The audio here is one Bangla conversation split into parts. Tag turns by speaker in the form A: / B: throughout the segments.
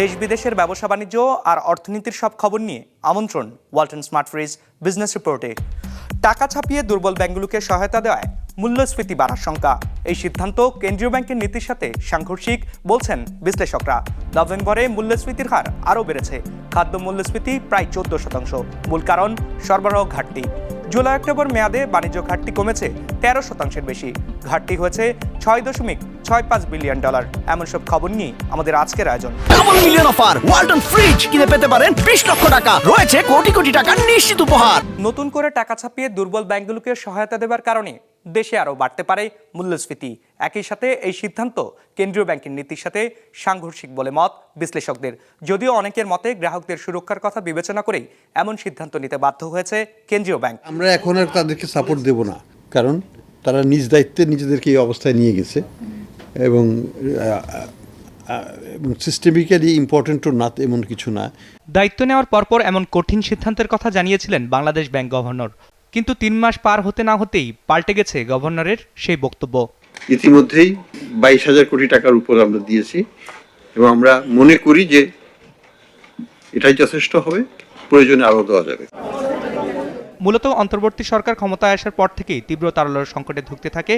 A: দেশ বিদেশের ব্যবসা বাণিজ্য আর অর্থনীতির সব খবর নিয়ে আমন্ত্রণ ওয়ালটন স্মার্ট ফ্রিজ বিজনেস রিপোর্টে। টাকা ছাপিয়ে দুর্বল ব্যাংকগুলোকে সহায়তা দেওয়ায় মূল্যস্ফীতি বাড়ার শঙ্কা। এই সিদ্ধান্ত কেন্দ্রীয় ব্যাংকের নীতির সাথে সাংঘর্ষিক, বলছেন বিশ্লেষকরা। নভেম্বরে মূল্যস্ফীতির হার আরও বেড়েছে। খাদ্য মূল্যস্ফীতি প্রায় চোদ্দ শতাংশ। মূল কারণ সরবরাহ ঘাটতি। জুলাই অক্টোবর মেয়াদে বাণিজ্য ঘাটতি কমেছে তেরো শতাংশের বেশি। ঘাটতি হয়েছে ছয় দশমিক ছয় পাঁচ বিলিয়ন ডলার। এমন সব খবর নিয়ে আমাদের আজকের আয়োজন।
B: Double million offer Walton fridge কিনে পেতে পারেন বিশ লক্ষ টাকা। রয়েছে কোটি কোটি টাকার নিশ্চিত উপহার।
A: নতুন করে টাকা ছাপিয়ে দুর্বল ব্যাংকগুলোকে সহায়তা দেবার কারণে দেশে আরও বাড়তে পারে মূল্যস্ফীতি। একই সাথে এই সিদ্ধান্ত কেন্দ্রীয় ব্যাংকের নীতির সাথে সাংঘর্ষিক বলে মত বিশ্লেষকদের। যদিও অনেকের মতে গ্রাহকদের সুরক্ষার কথা বিবেচনা করেই এমন সিদ্ধান্ত নিতে বাধ্য হয়েছে কেন্দ্রীয় ব্যাংক।
C: আমরা এখন আর তাদেরকে সাপোর্ট দেব না। কারণ তারা নিজ দায়িত্বে নিজেদেরকে এই অবস্থায় নিয়ে গেছে। এবং সিস্টেমিক্যালি ইম্পর্টেন্টও না এমন কিছু না।
A: দায়িত্ব নেওয়ার পরপর এমন কঠিন সিদ্ধান্তের কথা জানিয়েছিলেন বাংলাদেশ ব্যাংক গভর্নর। কিন্তু তিন মাস পার হতে না হতেই পাল্টে গেছে গভর্নরের সেই বক্তব্য।
C: ইতিমধ্যেই বাইশ হাজার কোটি টাকার উপর আমরা দিয়েছি এবং আমরা মনে করি যে এটাই যথেষ্ট হবে প্রয়োজনে আরও দেওয়া যাবে।
A: মূলত অন্তর্বর্তী সরকার ক্ষমতায় আসার পর থেকেই তীব্র তারল্যের সংকটে ধুঁকতে থাকে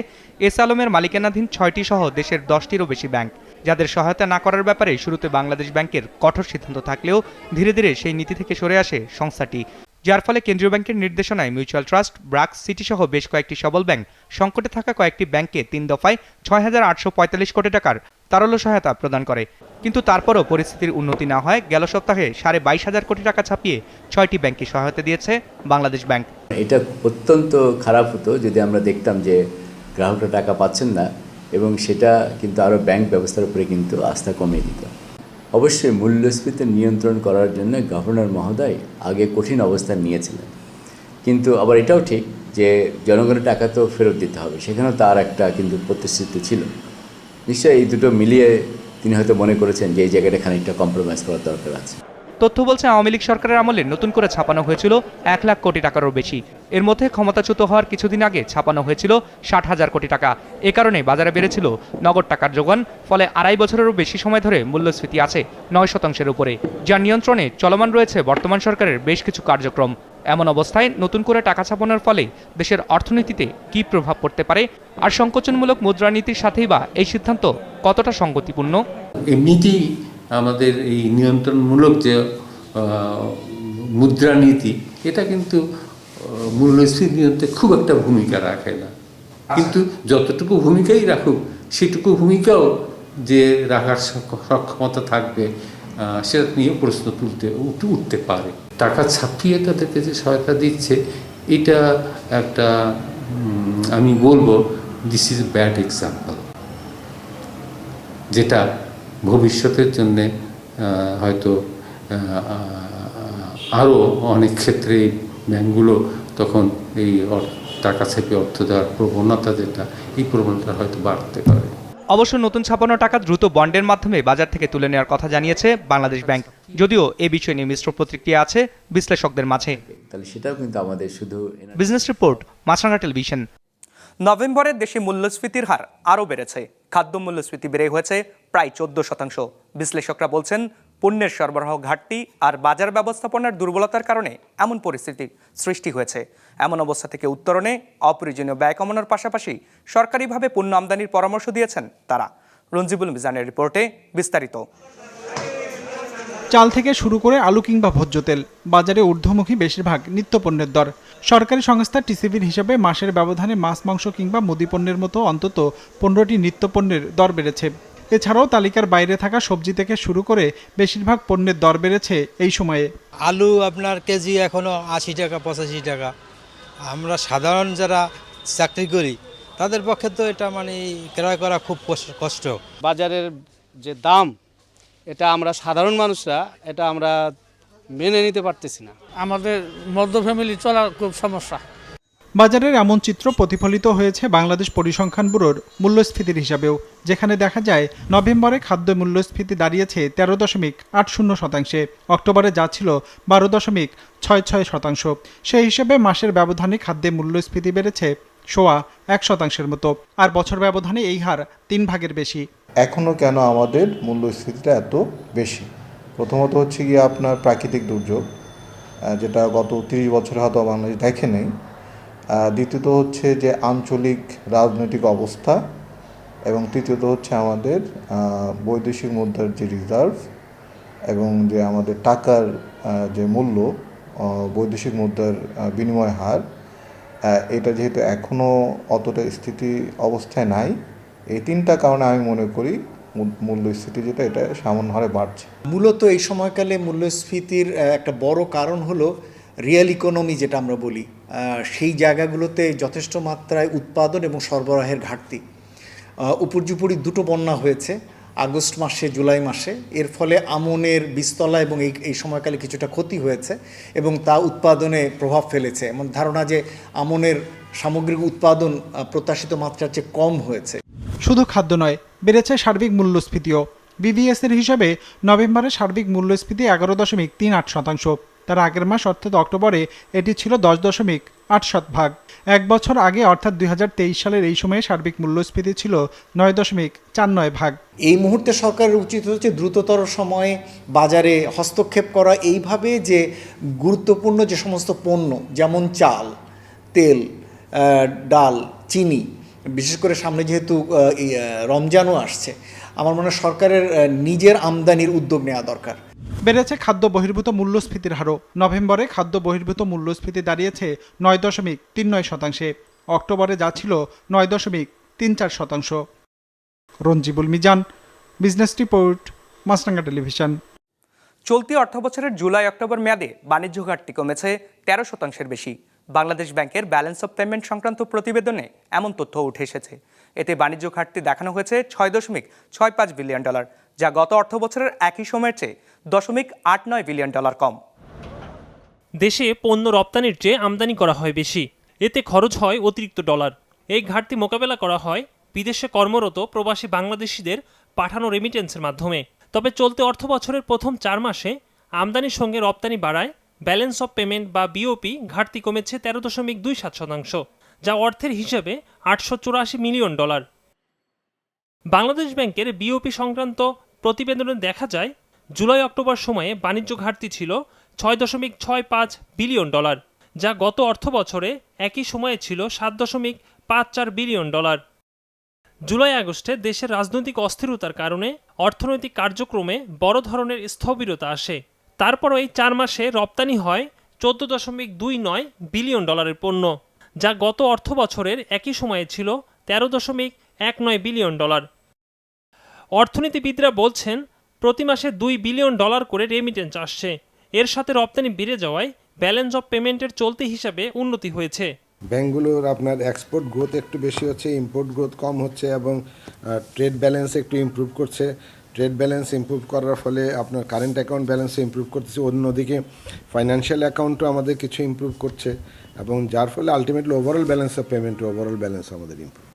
A: এস আলমের মালিকানাধীন ছয়টি সহ দেশের দশটিরও বেশি ব্যাংক। যাদের সহায়তা না করার ব্যাপারে শুরুতে বাংলাদেশ ব্যাংকের কঠোর সিদ্ধান্ত থাকলেও ধীরে ধীরে সেই নীতি থেকে সরে আসে সংস্থাটি। যার ফলে কেন্দ্রীয় ব্যাংকের নির্দেশনায় মিউচুয়াল ট্রাস্ট ব্রাক্স সিটি সহ বেশ কয়েকটি সবল ব্যাংক সংকটে থাকা কয়েকটি ব্যাংকে তিন দফায় ছয় হাজার আটশো পঁয়তাল্লিশ কোটি টাকার তারল্য সহায়তা প্রদান করে। কিন্তু তারপরও পরিস্থিতির উন্নতি না হয় গেল সপ্তাহে সাড়ে বাইশ হাজার কোটি টাকা ছাপিয়ে ছয়টি ব্যাংকে সহায়তা দিয়েছে বাংলাদেশ ব্যাংক।
D: এটা অত্যন্ত খারাপ হতো যদি আমরা দেখতাম যে গ্রাহকরা টাকা পাচ্ছেন না এবং সেটা কিন্তু আরও ব্যাংক ব্যবস্থার উপরে কিন্তু আস্থা কমিয়ে দিত। অবশ্যই মূল্যস্ফীতি নিয়ন্ত্রণ করার জন্য গভর্নর মহোদয় আগে কঠিন অবস্থান নিয়েছিলেন। কিন্তু আবার এটাও ঠিক যে জনগণের টাকা তো ফেরত দিতে হবে, সেখানেও তার একটা কিন্তু প্রতিশ্রুতি ছিল। নিশ্চয়ই এই দুটো মিলিয়ে তিনি হয়তো মনে করেছেন যে এই জায়গাটা খানিকটা কম্প্রোমাইজ করার দরকার আছে।
A: তথ্য বলছে আওয়ামী লীগ সরকারের আমলে নতুন করে ছাপানো হয়েছিল এক লাখ কোটি টাকারও বেশি। এর মধ্যে ক্ষমতাচ্যুত হওয়ার কিছুদিন আগে ছাপানো হয়েছিল ষাট হাজার কোটি টাকা। এ কারণে বাজারে বেড়েছিল নগদ টাকার যোগান, ফলে আড়াই বছরেরও বেশি সময় ধরে মূল্যস্ফীতি আছে নয় শতাংশের উপরে। যার নিয়ন্ত্রণে চলমান রয়েছে বর্তমান সরকারের বেশ কিছু কার্যক্রম। এমন অবস্থায় নতুন করে টাকা ছাপানোর ফলে দেশের অর্থনীতিতে কী প্রভাব পড়তে পারে? আর সংকোচনমূলক মুদ্রানীতির সাথেই বা এই সিদ্ধান্ত কতটা সঙ্গতিপূর্ণ
E: এমনিতেই আমাদের এই নিয়ন্ত্রণমূলক যে মুদ্রানীতি এটা কিন্তু মূল্যস্ফীতি নিয়ন্ত্রণে খুব একটা ভূমিকা রাখে না। কিন্তু যতটুকু ভূমিকাই রাখুক সেটুকু ভূমিকাও যে রাখার সক্ষমতা থাকবে সেটা নিয়ে প্রশ্ন তুলতে উঠে উঠতে পারে। টাকা ছাপিয়ে তাদেরকে যে সহায়তা দিচ্ছে এটা একটা আমি বলব দিস ইজ ব্যাড এক্সাম্পল যেটা ভবিষ্যতের জন্য হয়তো আরও অনেক ক্ষেত্রে এই ব্যাঙ্কগুলো তখন এই টাকা থেকে অর্থ দেওয়ার প্রবণতা যেটা এই প্রবণতা হয়তো বাড়তে পারে।
A: অবশ্য নতুন ছাপানো টাকা দ্রুত বন্ডের মাধ্যমে বাজার থেকে তুলে নেওয়ার কথা জানিয়েছে বাংলাদেশ ব্যাংক। যদিও এ বিষয়ে নিয়ে মিশ্র প্রতিক্রিয়া আছে বিশ্লেষকদের মাঝে।
D: তাহলে সেটাও কিন্তু আমাদের শুধু
A: বিজনেস রিপোর্ট মাছরাঙ্গা টেলিভিশন। নভেম্বরে দেশে মূল্যস্ফীতির হার আরও বেড়েছে। খাদ্য মূল্যস্ফীতি বেড়ে হয়েছে প্রায় চোদ্দ শতাংশ। বিশ্লেষকরা বলছেন, পণ্যের সরবরাহ ঘাটতি আর বাজার ব্যবস্থাপনার দুর্বলতার কারণে এমন পরিস্থিতির সৃষ্টি হয়েছে। এমন অবস্থা থেকে উত্তরণে অপ্রয়োজনীয় ব্যয় কমানোর পাশাপাশি সরকারিভাবে পণ্য আমদানির পরামর্শ দিয়েছেন তারা। রঞ্জিবুল মিজানের রিপোর্টে বিস্তারিত।
F: চাল থেকে শুরু করে আলু কিংবা ভোজ্য তেল। বাজারে ঊর্ধ্বমুখী বেশিরভাগ নিত্যপণ্যের দর। সরকারি সংস্থা টিসিবির হিসাবে মাসের ব্যবধানে মাছ মাংস কিংবা মুদি পণ্যের মতো অন্তত পনেরোটি নিত্যপণ্যের দর বেড়েছে। এছাড়াও তালিকার বাইরে থাকা সবজি থেকে শুরু করে বেশিরভাগ পণ্যের দর বেড়েছে এই সময়ে।
G: আলু আপনার কেজি এখনও আশি টাকা পঁচাশি টাকা। আমরা সাধারণ যারা চাকরি করি তাদের পক্ষে তো এটা মানে ক্রয় করা খুব কষ্ট- কষ্ট।
H: বাজারের যে দাম এটা আমরা সাধারণ মানুষরা এটা আমরা মেনে নিতে পারতেছি না।
I: আমাদের মধ্য ফ্যামিলি চলার খুব সমস্যা।
F: বাজারের এমন চিত্র প্রতিফলিত হয়েছে বাংলাদেশ পরিসংখ্যান ব্যুরোর মূল্যস্ফীতির হিসাবেও যেখানে দেখা যায় নভেম্বরে খাদ্য মূল্যস্ফীতি দাঁড়িয়েছে তেরো দশমিক আট শূন্য শতাংশে অক্টোবরে যা ছিল বারো দশমিক ছয় ছয় শতাংশ। সেই হিসেবে মাসের ব্যবধানে খাদ্যে মূল্যস্ফীতি বেড়েছে সোয়া এক শতাংশের মতো আর বছর ব্যবধানে এই হার তিন ভাগের বেশি।
J: এখনও কেন আমাদের মূল্যস্ফীতিটা এত বেশি? প্রথমত হচ্ছে গিয়ে আপনার প্রাকৃতিক দুর্যোগ যেটা গত তিরিশ বছর হয়তো বাংলাদেশ দেখে নেই। দ্বিতীয়ত হচ্ছে যে আঞ্চলিক রাজনৈতিক অবস্থা এবং তৃতীয়ত হচ্ছে আমাদের বৈদেশিক মুদ্রার যে রিজার্ভ এবং যে আমাদের টাকার যে মূল্য বৈদেশিক মুদ্রার বিনিময় হার এটা যেহেতু এখনও অতটা স্থিতি অবস্থায় নাই এই তিনটা কারণে আমি মনে করি মূল- মূল্যস্ফীতি যেটা, এটা সামান্য হারে বাড়ছে।
K: মূলত এই সময়কালে মূল্যস্ফীতির একটা বড় কারণ হলো রিয়েল ইকোনমি যেটা আমরা বলি। সেই জায়গাগুলোতে যথেষ্ট মাত্রায় উৎপাদন এবং সরবরাহের ঘাটতি। উপর্যুপরি দুটো বন্যা হয়েছে, আগস্ট মাসে, জুলাই মাসে। এর ফলে আমনের বীজতলা এবং এই এই সময়কালে কিছুটা ক্ষতি হয়েছে এবং তা উৎপাদনে প্রভাব ফেলেছে। এমন ধারণা যে আমনের সামগ্রিক উৎপাদন প্রত্যাশিত মাত্রার চেয়ে কম হয়েছে।
F: শুধু খাদ্য নয়, বেড়েছে সার্বিক মূল্যস্ফীতিও। বিবিএস এর হিসাবে নভেম্বরে সার্বিক মূল্যস্ফীতি এগারো দশমিক তিন আট শতাংশ। তার আগের মাস, অর্থাৎ অক্টোবরে, এটি ছিল দশ দশমিক আট শতভাগ এক বছর আগে, অর্থাৎ দুই সালের এই সময়ে সার্বিক মূল্যস্ফীতি ছিল নয় দশমিক চার নয় ভাগ।
K: এই মুহূর্তে সরকারের উচিত হচ্ছে দ্রুততর সময়ে বাজারে হস্তক্ষেপ করা। এইভাবে যে গুরুত্বপূর্ণ যে সমস্ত পণ্য, যেমন চাল, তেল ডাল, চিনি বিশেষ করে সামনে যেহেতু রমজানও আসছে আমার মনে হয় সরকারের নিজের আমদানির উদ্যোগ নেওয়া দরকার।
F: বেড়েছে খাদ্য বহির্ভূত মূল্যস্ফীতির হারও। নভেম্বরে খাদ্য বহির্ভূত মূল্যস্ফীতি দাঁড়িয়েছে নয় দশমিক তিন নয় শতাংশে। অক্টোবরে যা ছিল নয় দশমিক তিন চার শতাংশ। Ranjibul Mizan business report Maasranga television.
A: চলতি অর্থবছরের জুলাই অক্টোবর মেয়াদে বাণিজ্য ঘাটতি কমেছে তেরো শতাংশের বেশি। বাংলাদেশ ব্যাংকের ব্যালেন্স অফ পেমেন্ট সংক্রান্ত প্রতিবেদনে এমন তথ্য উঠে এসেছে। এতে বাণিজ্য ঘাটতি দেখানো হয়েছে ছয় দশমিক ছয় পাঁচ বিলিয়ন ডলার, যা গত অর্থবছরের একই সময়ের চেয়ে দশমিক আট নয় বিলিয়ন ডলার কম।
L: দেশে পণ্য রপ্তানির চেয়ে আমদানি করা হয় বেশি। এতে খরচ হয় অতিরিক্ত ডলার। এই ঘাটতি মোকাবেলা করা হয় বিদেশে কর্মরত প্রবাসী বাংলাদেশিদের পাঠানো রেমিটেন্সের মাধ্যমে। তবে চলতি অর্থ বছরের প্রথম চার মাসে আমদানির সঙ্গে রপ্তানি বাড়ায় ব্যালেন্স অফ পেমেন্ট বা বিওপি ঘাটতি কমেছে তেরো দশমিক দুই সাত শতাংশ, যা অর্থের হিসাবে আটশো চুরাশি মিলিয়ন ডলার। বাংলাদেশ ব্যাংকের বিওপি সংক্রান্ত প্রতিবেদনে দেখা যায়, জুলাই অক্টোবর সময়ে বাণিজ্য ঘাটতি ছিল ছয় দশমিক ছয় পাঁচ বিলিয়ন ডলার, যা গত অর্থ বছরে একই সময়ে ছিল সাত দশমিক পাঁচ চার বিলিয়ন ডলার। জুলাই আগস্টে দেশের রাজনৈতিক অস্থিরতার কারণে অর্থনৈতিক কার্যক্রমে বড় ধরনের স্থবিরতা আসে। তারপরও এই চার মাসে রপ্তানি হয় চোদ্দ দশমিক দুই নয় বিলিয়ন ডলারের পণ্য, যা গত অর্থ বছরের একই সময়ে ছিল তেরো দশমিক এক নয় বিলিয়ন ডলার। অর্থনীতিবিদরা বলছেন, প্রতি মাসে দুই বিলিয়ন ডলার করে রেমিটেন্স আসছে। এর সাথে রপ্তানি বেড়ে যাওয়ায় ব্যালেন্স অফ পেমেন্টের চলতি হিসাবে উন্নতি হয়েছে।
M: ব্যাঙ্কগুলোর আপনার এক্সপোর্ট গ্রোথ একটু বেশি হচ্ছে ইম্পোর্ট গ্রোথ কম হচ্ছে এবং ট্রেড ব্যালেন্স একটু ইমপ্রুভ করছে। ট্রেড ব্যালেন্স ইমপ্রুভ করার ফলে আপনার কারেন্ট অ্যাকাউন্ট ব্যালেন্সও ইমপ্রুভ করতেছে, অন্যদিকে ফাইন্যান্সিয়াল অ্যাকাউন্টও আমাদের কিছু ইমপ্রুভ করছে এবং যার ফলে ultimately overall balance of payment overall balance আমাদের ইম্প্রুভ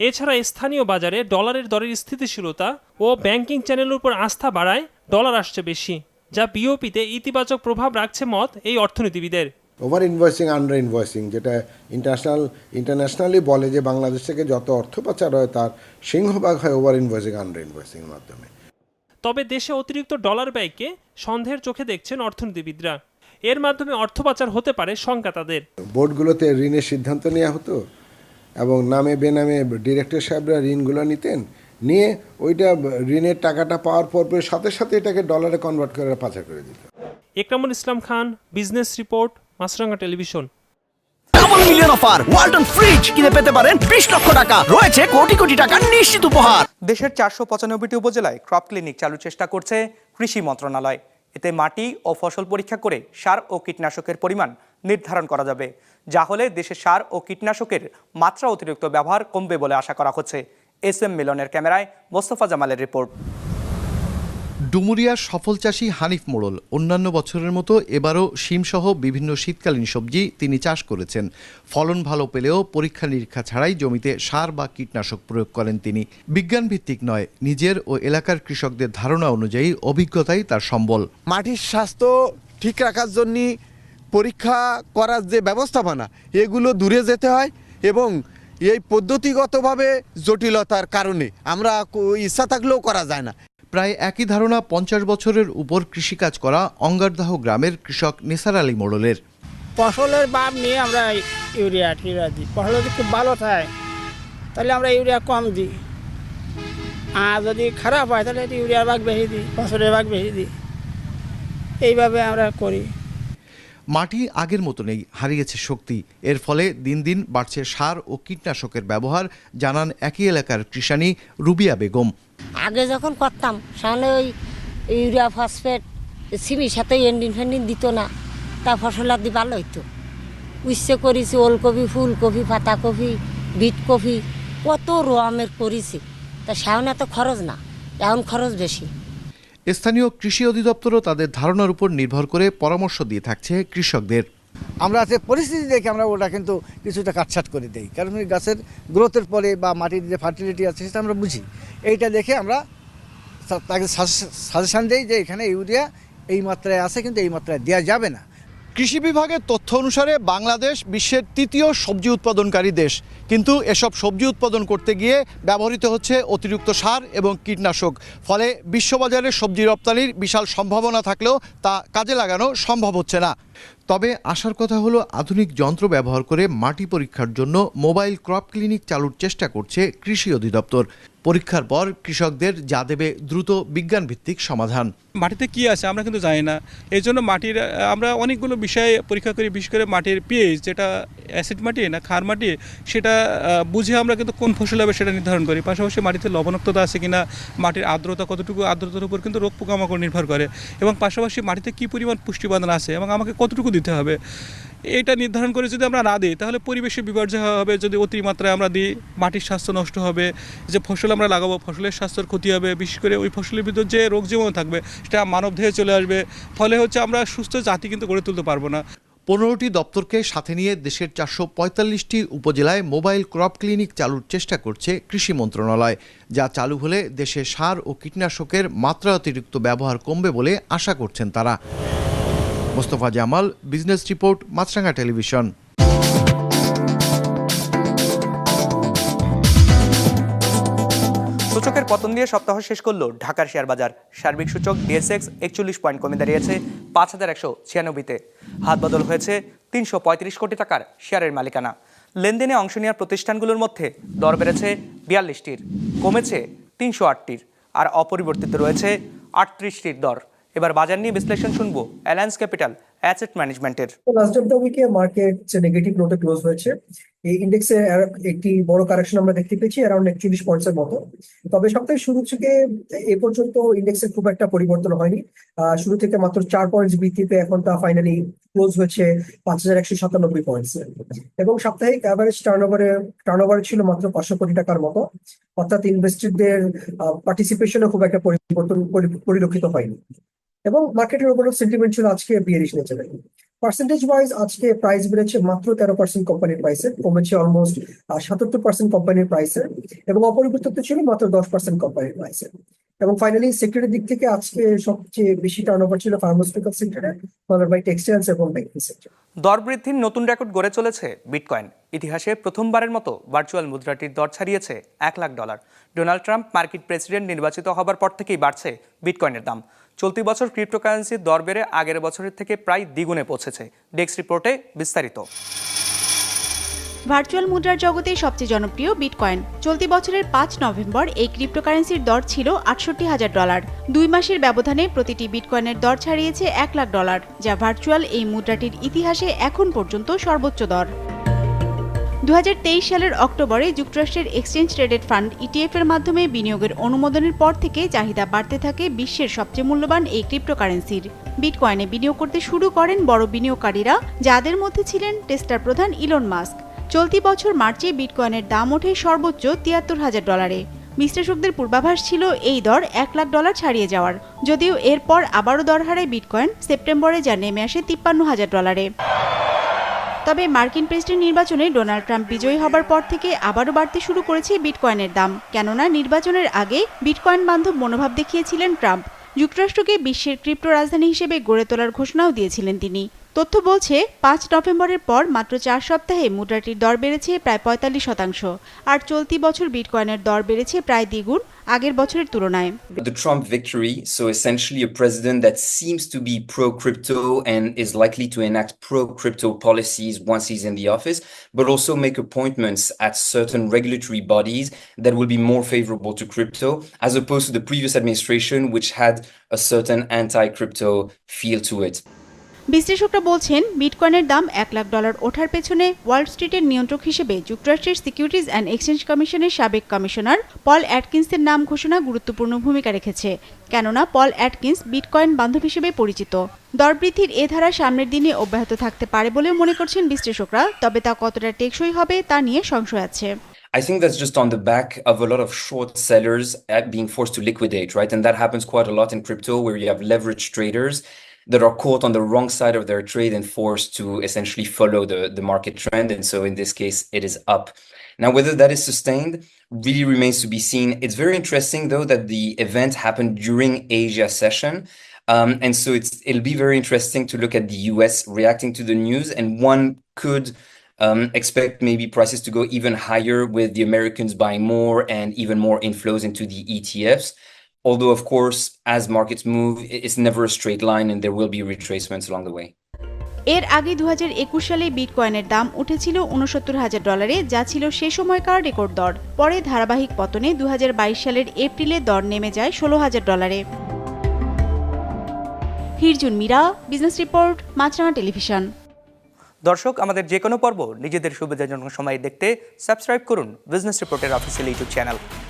L: এছাড়া স্থানীয় বাজারে ডলারের দরের স্থিতিশীলতা ও ব্যাংকিং চ্যানেলের উপর আস্থা বাড়ায় ডলার আসছে বেশি, যা বিওপিতে ইতিবাচক প্রভাব রাখছে মত এই অর্থনীতিবিদের।
M: ওভার ইনভয়েসিং আন্ডার ইনভয়েসিং যেটা ইন্টারন্যাশনাল ইন্টারন্যাশনালি বলে যে বাংলাদেশ থেকে যত অর্থ পাচার হয় তার সিংহভাগ হয় ওভার ইনভয়েসিং আন্ডার ইনভয়েসিংয়ের মাধ্যমে।
L: তবে দেশে অতিরিক্ত ডলার ব্যয়কে সন্দেহের চোখে দেখছেন অর্থনীতিবিদরা। এর মাধ্যমে অর্থ পাচার হতে পারে শঙ্কা তাদের।
M: বোর্ডগুলোতে ঋণের সিদ্ধান্ত নেওয়া হতো এবং নামে বেনামে ডিরেক্টর সাহেবরা ঋণগুলো নিতেন নিয়ে ওইটা ঋণের টাকাটা পাওয়ার পর পর সাথে সাথে এটাকে ডলারে কনভার্ট করে পাচার করে দিত।
L: Ekramul Islam Khan business report Maasranga television.
B: Double million offer Walton fridge কিনে পেতে পারেন বিশ লক্ষ টাকা। রয়েছে কোটি কোটি টাকার নিশ্চিত উপহার।
A: দেশের চারশো পঁচানব্বইটি উপজেলায় ক্রপ ক্লিনিক চালুর চেষ্টা করছে কৃষি মন্ত্রণালয়। এতে মাটি ও ফসল পরীক্ষা করে সার ও কীটনাশকের পরিমাণ নির্ধারণ করা যাবে। যা হলে দেশে সার ও কীটনাশকের মাত্রা অতিরিক্ত ব্যবহার কমবে বলে আশা করা হচ্ছে। এস এম মিলনের ক্যামেরায় মোস্তফা জামালের রিপোর্ট।
N: ডুমুরিয়ার সফল চাষি হানিফ মোড়ল অন্যান্য বছরের মতো এবারও শিমসহ বিভিন্ন শীতকালীন সবজি তিনি চাষ করেছেন। ফলন ভালো পেলেও পরীক্ষা নিরীক্ষা ছাড়াই জমিতে সার বা কীটনাশক প্রয়োগ করেন তিনি। বিজ্ঞান ভিত্তিক নয়, নিজের ও এলাকার কৃষকদের ধারণা অনুযায়ী অভিজ্ঞতাই তার সম্বল।
O: মাটির স্বাস্থ্য ঠিক রাখার জন্য পরীক্ষা করার যে ব্যবস্থাপনা, এগুলো দূরে যেতে হয় এবং এই পদ্ধতিগতভাবে জটিলতার কারণে আমরা ইচ্ছা থাকলেও করা যায় না।
N: প্রায় একই ধারণা পঞ্চাশ বছরের উপর কৃষিকাজ করা অঙ্গারদাহ গ্রামের কৃষক নিসার আলী মোড়লের।
I: ফসলের বাপ নিয়ে আমরা ইউরিয়া টিউরিয়া দিই। ফসল যদি খুব ভালো থাকে তাহলে আমরা ইউরিয়া কম দিই। আর যদি খারাপ হয় তাহলে ইউরিয়ার ভাগ বেশি দিই ফসলের ভাগ বেশি দিই। এইভাবে আমরা করি।
N: মাটি আগের মতো নেই হারিয়েছে শক্তি। এর ফলে দিন দিন বাড়ছে সার ও কীটনাশকের ব্যবহার জানান একই এলাকার কৃষাণী রুবিয়া বেগম।
P: আগে যখন করতাম, সামনে ওই ইউরিয়া ফসফেট, সিমির সাথে এন্ডিন ফেন্ডিন দিত না, তা ফসল আদি ভালো হইতো। উচ্ছে করেছি, ওলকপি, ফুলকপি, পাতাকপি বিট কপি কত রোয়ামের করেছি, তা সামনে এত খরচ না, এখন খরচ বেশি।
N: স্থানীয় কৃষি অধিদপ্তরও তাদের ধারণার উপর নির্ভর করে পরামর্শ দিয়ে থাকছে কৃষকদের।
Q: আমরা যে পরিস্থিতি দেখে আমরা ওটা কিন্তু কিছুটা কাটছাট করে দেই। কারণ গাছের গ্রোথের পরে বা মাটির যে ফার্টিলিটি আছে সেটা আমরা বুঝি। এইটা দেখে আমরা তাকে সাজেশান দিই যে এখানে ইউরিয়া এই মাত্রায় আছে কিন্তু এই মাত্রায় দেওয়া যাবে না।
B: কৃষি বিভাগের তথ্য অনুসারে বাংলাদেশ বিশ্বের তৃতীয় সবজি উৎপাদনকারী দেশ। কিন্তু এসব সবজি উৎপাদন করতে গিয়ে ব্যবহৃত হচ্ছে অতিরিক্ত সার এবং কীটনাশক। ফলে বিশ্ববাজারে সবজি রপ্তানির বিশাল সম্ভাবনা থাকলেও তা কাজে লাগানো সম্ভব হচ্ছে না।
N: তবে আসার কথা হলো আধুনিক যন্ত্র ব্যবহার করে মাটি পরীক্ষার জন্য মোবাইল ক্রপ ক্লিনিক চালুর চেষ্টা করছে কৃষি অধিদপ্তর। পরীক্ষার পর কৃষকদের যা দেবে দ্রুত বিজ্ঞানভিত্তিক সমাধান।
R: মাটিতে কি আছে আমরা কিন্তু জানি না। এই জন্য মাটির, আমরা অনেকগুলো বিষয়ে পরীক্ষা করি, বিশেষ করে মাটির পিএইচ যেটা অ্যাসিড মাটি না খার মাটি, সেটা বুঝে আমরা কিন্তু কোন ফসল হবে সেটা নির্ধারণ করি। পাশাপাশি মাটিতে লবণাক্ততা আছে কিনা, মাটির আর্দ্রতা কতটুকু, আর্দ্রতার উপর কিন্তু রোগ পোকামাকড় নির্ভর করে। এবং পাশাপাশি মাটিতে কী পরিমাণ পুষ্টি উপাদান আছে এবং আমাকে কতটুকু দিতে হবে? এটা নির্ধারণ করে যদি আমরা না দিই, তাহলে পরিবেশে বিপর্যয় হবে, যদি অতিমাত্রায় আমরা দিই, মাটির স্বাস্থ্য নষ্ট হবে, যে ফসল আমরা লাগাবো, ফসলের স্বাস্থ্যের ক্ষতি হবে, বিশেষ করে ওই ফসলের ভিতর যে রোগ জীবাণু থাকবে, সেটা মানব দেহে চলে আসবে, ফলে হচ্ছে আমরা সুস্থ জাতি কিন্তু গড়ে তুলতে পারব না।
N: পনেরোটি দপ্তরকে সাথে নিয়ে দেশের চারশো পঁয়তাল্লিশটি উপজেলায় মোবাইল ক্রপ ক্লিনিক চালুর চেষ্টা করছে কৃষি মন্ত্রণালয়, যা চালু হলে দেশে সার ও কীটনাশকের মাত্রা অতিরিক্ত ব্যবহার কমবে বলে আশা করছেন তারা। Mostafa Jamal, business report Maasranga television.
A: সূচকের পতন দিয়ে সপ্তাহ শেষ করল ঢাকার শেয়ার বাজার। সার্বিক সূচক ডিএসএক্স একচল্লিশ পয়েন্ট কমে দাঁড়িয়েছে পাঁচ হাজার একশো ছিয়ানব্বইতে। হাত বদল হয়েছে তিনশো পঁয়ত্রিশ কোটি টাকার শেয়ারের মালিকানা। লেনদেনে অংশ নেওয়ার প্রতিষ্ঠানগুলোর মধ্যে দর বেড়েছে বিয়াল্লিশটির, কমেছে তিনশো আটটির, আর অপরিবর্তিত রয়েছে আটত্রিশটির দর। এবার বাজার নিয়ে বিশ্লেষণ শুনব অ্যালায়েন্স ক্যাপিটাল, অ্যাসেট ম্যানেজমেন্টের।
S: লাস্ট অফ দ্য উইকে মার্কেট নেগেটিভ নোটে ক্লোজ হয়েছে, এই ইন্ডেক্সে একটি বড় কারেকশন আমরা দেখতে পেয়েছি অ্যারাউন্ড একচল্লিশ পয়েন্টস এর মতো। তবে সপ্তাহের শুরু থেকে এ পর্যন্ত ইন্ডেক্সের খুব একটা পরিবর্তন হয়নি। শুরু থেকে মাত্র চার পয়েন্টস বৃদ্ধিতে এখন তা ফাইনালি ক্লোজ হয়েছে পাঁচ হাজার একশো সাতানব্বই পয়েন্টস এবং সাপ্তাহিক অ্যাভারেজ টার্নওভারে টার্নওভার ছিল মাত্র পাঁচশো কোটি টাকার মতো। অর্থাৎ ইনভেস্টরদের পার্টিসিপেশনে খুব একটা পরিবর্তন পরিলক্ষিত হয়নি। এবং মার্কেটের ওপরও সেন্টিমেন্ট ছিল আজকে বিয়ারিশ নেচারের পার্সেন্টেজ ওয়াইজ আজকে প্রাইস বেড়েছে মাত্র তেরো পার্সেন্ট কোম্পানির প্রাইসে কমেছে অলমোস্ট সাতাত্তর পার্সেন্ট কোম্পানির প্রাইসে এবং অপরিবর্তিত ছিল মাত্র দশ পার্সেন্ট কোম্পানির প্রাইসে এবং ফাইনালি সেক্টরের দিক থেকে আজকে সবচেয়ে বেশি টার্নওভার ছিল ফার্মাসিউটিক্যাল সেক্টরে ফলোড বাই টেক্সটাইলস এবং ব্যাংকিং সেক্টর
A: দর বৃদ্ধির নতুন রেকর্ড গড়ে চলেছে বিটকয়েন ইতিহাসে প্রথমবারের মতো ভার্চুয়াল মুদ্রাটির দর ছাড়িয়েছে এক লাখ ডলার ডোনাল্ড ট্রাম্প মার্কিন প্রেসিডেন্ট নির্বাচিত হবার পর থেকেই বাড়ছে বিটকয়েনের দাম। চলতি বছর ক্রিপ্টোকারেন্সির দর বেড়ে আগের বছরের থেকে প্রায় দ্বিগুণে পৌঁছেছে। ডেস্ক রিপোর্টে বিস্তারিত।
T: ভার্চুয়াল মুদ্রার জগতে সবচেয়ে জনপ্রিয় বিটকয়েন। চলতি বছরের পাঁচ নভেম্বর এই ক্রিপ্টোকারেন্সির দর ছিল আটষট্টি হাজার ডলার। দুই মাসের ব্যবধানে প্রতিটি বিটকয়েনের দর ছাড়িয়েছে এক লাখ ডলার, যা ভার্চুয়াল এই মুদ্রাটির ইতিহাসে এখন পর্যন্ত সর্বোচ্চ দর। দু হাজার তেইশ সালের অক্টোবরে যুক্তরাষ্ট্রের এক্সচেঞ্জ ট্রেডেড ফান্ড ইটিএফ এর মাধ্যমে বিনিয়োগের অনুমোদনের পর থেকে চাহিদা বাড়তে থাকে বিশ্বের সবচেয়ে মূল্যবান এই ক্রিপ্টোকারেন্সির। বিটকয়েনে বিনিয়োগ করতে শুরু করেন বড় বিনিয়োগকারীরা, যাদের মধ্যে ছিলেন টেস্টার প্রধান ইলন মাস্ক। চলতি বছর মার্চে বিটকয়েনের দাম ওঠে সর্বোচ্চ তিয়াত্তর হাজার ডলারে। বিশ্লেষকদের পূর্বাভাস ছিল এই দর এক লাখ ডলার ছাড়িয়ে যাওয়ার। যদিও এরপর আবারও দর হারায় বিটকয়েন সেপ্টেম্বরে যা নেমে আসে তিপ্পান্ন হাজার ডলারে। তবে মার্কিন প্রেসিডেন্ট নির্বাচনে ডোনাল্ড ট্রাম্প বিজয়ী হবার পর থেকে আবারও বাড়তে শুরু করেছে বিটকয়েনের দাম। কেননা নির্বাচনের আগে বিটকয়েন বান্ধব মনোভাব দেখিয়েছিলেন ট্রাম্প। যুক্তরাষ্ট্রকে বিশ্বের ক্রিপ্টো রাজধানী হিসেবে গড়ে তোলার ঘোষণাও দিয়েছিলেন তিনি। তথ্য বলছে পাঁচ নভেম্বরের পর মাত্র চার সপ্তাহে মুদ্রাটির দর বেড়েছে প্রায় পঁয়তাল্লিশ শতাংশ আর চলতি বছর বিটকয়েনের দর বেড়েছে প্রায় দ্বিগুণ আগের বছরের তুলনায়
U: The Trump victory, so essentially a president that seems to be pro crypto and is likely to enact pro crypto policies once he's in the office, but also make appointments at certain regulatory bodies that will be more favorable to crypto, as opposed to the previous administration, which had a certain anti crypto feel to it.
T: বিশ্লেষকরা বলছেন বিটকয়েনের দাম এক লাখ ডলার ওঠার পেছনে ওয়াল স্ট্রিটের নিয়ন্ত্রক হিসেবে যুক্তরাষ্ট্রের সিকিউরিটিজ অ্যান্ড এক্সচেঞ্জ কমিশনের সাবেক কমিশনার পল অ্যাটকিন্সের নাম ঘোষণা গুরুত্বপূর্ণ ভূমিকা রেখেছে। কেননা পল অ্যাটকিন্স বিটকয়েন বান্ধব হিসেবে পরিচিত। দরবৃদ্ধির এ ধারা সামনের দিনে অব্যাহত থাকতে পারে বলেও মনে করছেন বিশ্লেষকরা তবে তা কতটা টেকসই হবে তা নিয়ে সংশয় আছে।
U: I think that's just on the back of a lot of short sellers at being forced to liquidate, right? And that happens quite a lot in crypto where you have leveraged traders that are caught on the wrong side of their trade and forced to essentially follow the, the market trend. And so in this case, it is up. Now, whether that is sustained really remains to be seen. It's very interesting, though, that the event happened during Asia session. Um, and so it's it'll be very interesting to look at the US reacting to the news, and one could um, expect maybe prices to go even higher with the Americans buying more and even more inflows into the ETFs. Although, of course, as markets move, it's never a straight line and there will be retracements along the way.
T: এর আগে দু হাজার একুশ সালে বিটকয়েনের দাম উঠেছিল উনসত্তর হাজার ডলারে যা ছিল সে সময়কার রেকর্ড দর। পরে ধারাবাহিক পতনে দু হাজার বাইশ সালের এপ্রিলে দর নেমে যায় ষোলো হাজার ডলারে। Hirjun Mira business report Maasranga television.
A: দর্শক আমাদের যে কোনো পর্ব নিজেদের সুবিধাজনক সময় দেখতে সাবস্ক্রাইব করুন বিজনেস রিপোর্টের অফিসিয়াল ইউটিউব চ্যানেল।